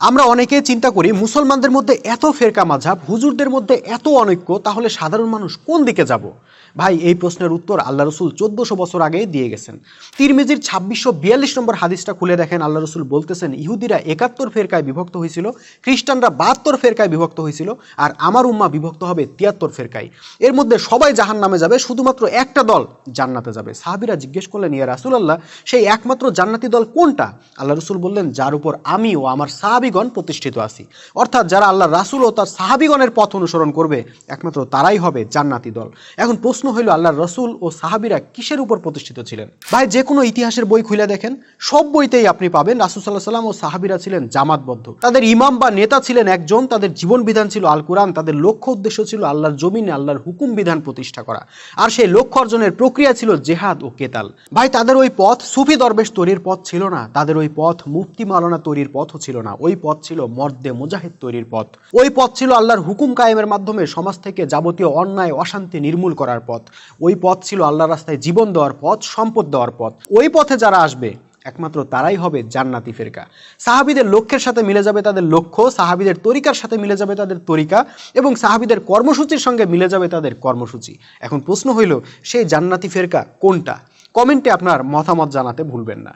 আমরা অনেকেই চিন্তা করি, মুসলমানদের মধ্যে এত ফেরকা মাঝাব, হুজুরদের মধ্যে এত অনৈক্য, তাহলে সাধারণ মানুষ কোন দিকে যাব? ভাই, এই প্রশ্নের উত্তর আল্লাহ রসুল চোদ্দশো বছর আগে দিয়ে গেছেন। তিরমিজির ছাব্বিশশো বিয়াল্লিশ নম্বর হাদিসটা খুলে দেখেন, আল্লাহ রসুল বলতেছেন, ইহুদিরা একাত্তর ফেরকায় বিভক্ত হয়েছিল, খ্রিস্টানরা বাহাত্তর ফেরকায় বিভক্ত হয়েছিল, আর আমার উম্মা বিভক্ত হবে তিয়াত্তর ফেরকায়। এর মধ্যে সবাই জাহান নামে যাবে, শুধুমাত্র একটা দল জান্নাতে যাবে। সাহাবিরা জিজ্ঞেস করলেন, ইয়া রাসুলাল্লাহ, সেই একমাত্র জান্নাতি দল কোনটা? আল্লাহ রসুল বললেন, যার উপর আমি ও আমার সাহাবিগণ প্রতিষ্ঠিত আছি। অর্থাৎ যারা আল্লাহ রাসুল ও তার সাহাবিগণের পথ অনুসরণ করবে, একমাত্র তারাই হবে জান্নাতি দল। এখন প্রশ্ন হইল আল্লাহ রসুল ও সাহাবিরা কিসের উপর প্রতিষ্ঠিত ছিলেন? ভাই, যে কোনো ইতিহাসের বই খুলে দেখেন, সব বইতেই আপনি পাবেন রাসুল সাল্লাহ সাল্লাম ও সাহাবিরা ছিলেন জামাতবদ্ধ। তাদের ইমাম বা নেতা ছিলেন একজন, তাদের জীবন বিধান ছিল আল কোরআন তাদের লক্ষ্য উদ্দেশ্য ছিল আল্লাহর জমিনে আল্লাহর হুকুম বিধান প্রতিষ্ঠা করা। আর সেই লক্ষ্য অর্জনের প্রক্রিয়া ছিল জেহাদ ও কেতাল। ভাই, তাদের ওই পথ সুফি দরবেশ তৈরির পথ ছিল না, তাদের ওই পথ মুফতি মালানা তৈরির পথও ছিল না, ওই পথ ছিল মর্দে মুজাহিদ তৈরির পথ। ওই পথ ছিল আল্লাহর হুকুম কায়েমের মাধ্যমে সমাজ থেকে যাবতীয় অন্যায়, অশান্তি নির্মূল করার পথ। ওই পথ ছিল আল্লাহর রাস্তায় জীবন দেওয়ার পথ, সম্পদ দেওয়ার পথ। ওই পথে যারা আসবে, একমাত্র তারাই হবে জান্নাতি ফেরকা। সাহাবিদের লক্ষ্যের সাথে মিলে যাবে তাদের লক্ষ্য, সাহাবিদের তরিকার সাথে মিলে যাবে তাদের তরিকা এবং সাহাবিদের কর্মসূচির সঙ্গে মিলে যাবে তাদের কর্মসূচি। এখন প্রশ্ন হইল, সেই জান্নাতি ফেরকা কোনটা? কমেন্টে আপনার মতামত জানাতে ভুলবেন না।